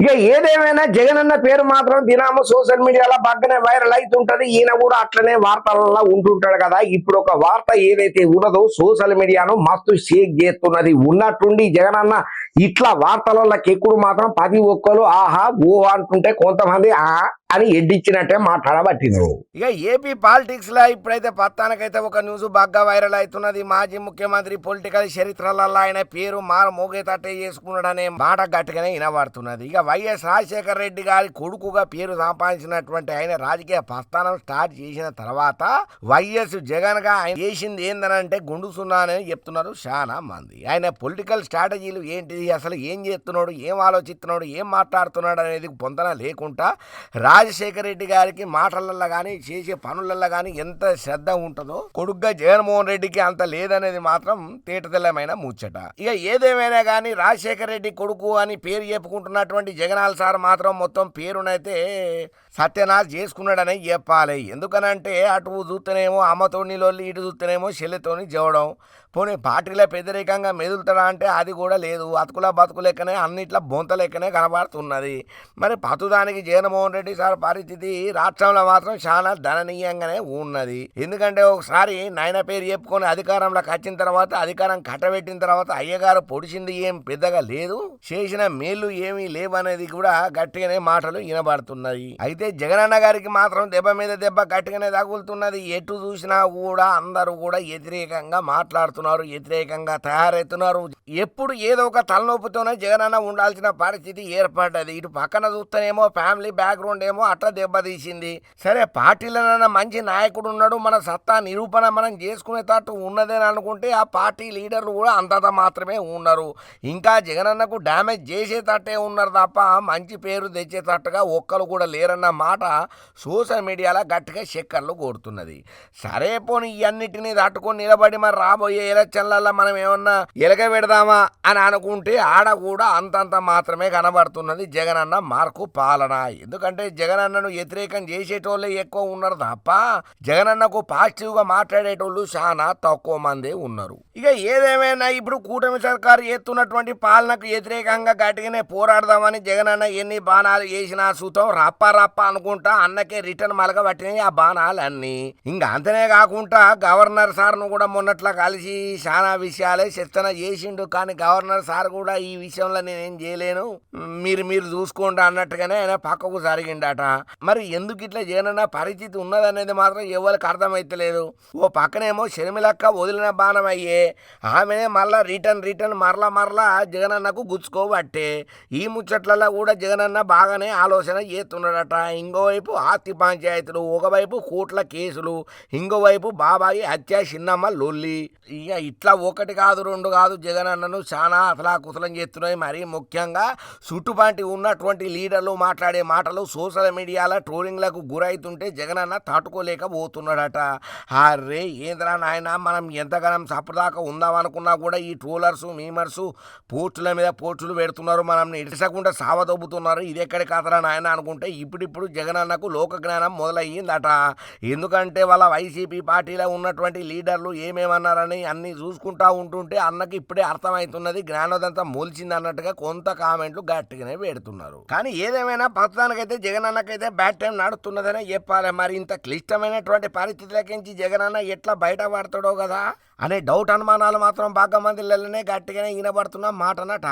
ఇక ఏదేమైనా జగన్ అన్న పేరు మాత్రం దినాము సోషల్ మీడియాలో బాగానే వైరల్ అవుతుంటది. ఈయన కూడా అట్లనే వార్తలలో ఉంటుంటాడు కదా. ఇప్పుడు ఒక వార్త ఏదైతే ఉన్నదో సోషల్ మీడియాను మస్తు షేక్ చేస్తున్నది. ఉన్నట్టుండి జగన్ అన్న ఇట్లా వార్తలకి ఎక్కుడు మాత్రం పది ఒక్కరు ఆహా ఓ అంటుంటే కొంతమంది ఆ అని ఎడ్డిచ్చినట్టే మాట్లాడబట్టిను ఇక ఏపీ పాలిటిక్స్లో ఇప్పుడైతే పత్తానికైతే ఒక న్యూస్ బాగా వైరల్ అవుతున్నది. మాజీ ముఖ్యమంత్రి పొలిటికల్ చరిత్రలలో ఆయన పేరు మారు మోగేతట్టే చేసుకున్నాడనే మాట గట్టిగానే వినబడుతున్నది. ఇక వైఎస్ రాజశేఖర రెడ్డి గారి కొడుకుగా పేరు సంపాదించినటువంటి ఆయన రాజకీయ ప్రస్థానం స్టార్ట్ చేసిన తర్వాత వైఎస్ జగన్గా ఆయన చేసింది ఏందనంటే గుండు సున్నా అని చెప్తున్నారు చాలా మంది. ఆయన పొలిటికల్ స్ట్రాటజీలు ఏంటిది? అసలు ఏం చేస్తున్నాడు? ఏం ఆలోచిస్తున్నాడు? ఏం మాట్లాడుతున్నాడు అనేది పొందన లేకుండా రాజశేఖర రెడ్డి గారికి మాటలల్లో కానీ చేసే పనులల్లో కానీ ఎంత శ్రద్ధ ఉంటుందో కొడుగ్గా జగన్మోహన్ రెడ్డికి అంత లేదనేది మాత్రం తేటతెల్లమైన ముచ్చట. ఇక ఏదేమైనా కానీ రాజశేఖర రెడ్డి కొడుకు అని పేరు చెప్పుకుంటున్నటువంటి జగనాల్ సార్ మాత్రం మొత్తం పేరునైతే సత్యనాథ్ చేసుకున్నాడని చెప్పాలి. ఎందుకనంటే అటు చూస్తేనేమో అమ్మతోని లొల్లి ఇటు చూస్తేనేమో చెల్లెతోని జవడం. పోనీ పార్టీలో వ్యతిరేకంగా మెదులుతాడా అంటే అది కూడా లేదు. అతుకుల బతుకు లెక్కనే అన్నిట్లా బొంత లెక్కనే కనబడుతున్నది. మరి పతుదానికి జగన్మోహన్ రెడ్డి సార్ పరిస్థితి రాష్ట్రంలో మాత్రం చాలా దననీయంగానే ఉన్నది. ఎందుకంటే ఒకసారి నాయన పేరు చెప్పుకొని అధికారంలోకి వచ్చిన తర్వాత అధికారం కట్టబెట్టిన తర్వాత అయ్యగారు పొడిచింది ఏం పెద్దగా లేదు. చేసిన మేలు ఏమీ లేవనేది కూడా గట్టిగానే మాటలు వినబడుతున్నాయి. అయితే జగనన్న గారికి మాత్రం దెబ్బ మీద దెబ్బ గట్టిగానే తగులుతున్నది. ఎటు చూసినా కూడా అందరూ కూడా వ్యతిరేకంగా మాట్లాడుతున్నారు. వ్యతిరేకంగా తయారవుతున్నారు ఎప్పుడు ఏదో ఒక తలనొప్పితోనే జగనన్న ఉండాల్సిన పరిస్థితి ఏర్పడ్డది. ఇటు పక్కన చూస్తేనేమో ఫ్యామిలీ బ్యాక్గ్రౌండ్ ఏమో అట్లా దెబ్బతీసింది సరే పార్టీలనన్న మంచి నాయకుడు ఉన్నాడు. మన సత్తా నిరూపణ మనం చేసుకునేటట్టు ఉన్నదని అనుకుంటే ఆ పార్టీ లీడర్లు కూడా అంతంత మాత్రమే ఉన్నారు. ఇంకా జగనన్నకు డ్యామేజ్ చేసేటట్టే ఉన్నారు తప్ప మంచి పేరు తెచ్చేటట్టుగా ఒక్కరు కూడా లేరన్న మాట సోషల్ మీడియాలో గట్టిగా చక్కర్లు కొడుతున్నది. సరే పోనీ ఇవన్నిటిని తట్టుకొని నిలబడి మరి రాబోయే ఎలక్షన్లలో మనం ఏమన్నా ఎలక పెడదామా అని అనుకుంటే ఆడ కూడా అంతంత మాత్రమే కనబడుతున్నది జగనన్న మార్కు పాలన. ఎందుకంటే జగనన్నను వ్యతిరేకం చేసేటోళ్ళే ఎక్కువ ఉన్నారు తప్ప జగనన్నకు పాజిటివ్గా మాట్లాడేటోళ్ళు చాలా తక్కువ మందే ఉన్నారు. ఇక ఏదేమైనా ఇప్పుడు కూటమి సర్కారు ఎత్తున్నటువంటి పాలనకు వ్యతిరేకంగా గట్టిగానే పోరాడదామని జగనన్న ఎన్ని బాణాలు వేసినా సూతం రప్ప రప్ప అనుకుంటా అన్నకే రిటర్న్ మలగబట్టినాయి ఆ బాణాలు అన్ని ఇంకా అంతనే కాకుండా గవర్నర్ సార్ను కూడా మొన్నట్లా కలిసి చాలా విషయాలే చెత్తన చేసిండు కానీ గవర్నర్ సార్ కూడా ఈ విషయంలో నేనేం చేయలేను. మీరు మీరు చూసుకోండి అన్నట్టుగానే ఆయన పక్కకు జరిగిండట. మరి ఎందుకు ఇట్లా జగనన్న పరిస్థితి ఉన్నదనేది మాత్రం ఎవరికి అర్థమైతలేదు. ఓ పక్కనేమో షర్మిలక్క వదిలిన బాణం అయ్యే. ఆమెనే మళ్ళా రిటర్న్ రిటర్న్ మరలా మరలా జగనన్నకు గుచ్చుకోబట్టే. ఈ ముచ్చట్లలో కూడా జగనన్న బాగానే ఆలోచన చేస్తున్నాడట. ఇంకోవైపు ఆస్తి పంచాయతీలు ఒకవైపు కోట్ల కేసులు ఇంకోవైపు బాబాయి హత్య చిన్నమ్మ లొల్లి. ఇక ఇట్లా ఒకటి కాదు రెండు కాదు జగన్ అన్నను చాలా అసలా కుశలం చేస్తున్నాయి. మరీ ముఖ్యంగా చుట్టుపాటి ఉన్నటువంటి లీడర్లు మాట్లాడే మాటలు సోషల్ మీడియాలో ట్రోలింగ్లకు గురైతుంటే జగనన్న తట్టుకోలేకపోతున్నాడట. అరే ఏంద్రా నాయన మనం ఎంతగానం సపదాకా ఉందామనుకున్నా కూడా ఈ ట్రోలర్స్ మీమర్సు పోస్టుల మీద పోస్టులు పెడుతున్నారు. మనం ఇరసకుండా సావదొబ్బుతున్నారు ఇది ఎక్కడ కాదరా నాయన అనుకుంటే ఇప్పుడిప్పుడు జగన్ అన్నకు లోక జ్ఞానం మొదలయ్యిందట. ఎందుకంటే వాళ్ళ వైసీపీ పార్టీలో ఉన్నటువంటి లీడర్లు ఏమేమన్నారని అన్ని చూసుకుంటా ఉంటుంటే అన్నకి ఇప్పుడే అర్థమవుతున్నది జ్ఞానోదంతా మొలిచింది అన్నట్టుగా కొంత కామెంట్లు గట్టిగానే పెడుతున్నారు. కానీ ఏదేమైనా ప్రస్తుతానికైతే జగనన్నకైతే బ్యాడ్ టైం నడుస్తున్నదనే చెప్పాలి. మరి ఇంత క్లిష్టమైనటువంటి పరిస్థితులకించి జగనన్న ఎట్లా బయటపడతాడో కదా? అనే డౌట్ అనుమానాలు మాత్రం బాగా మంది గట్టిగానే వినబడుతున్న మాటనట.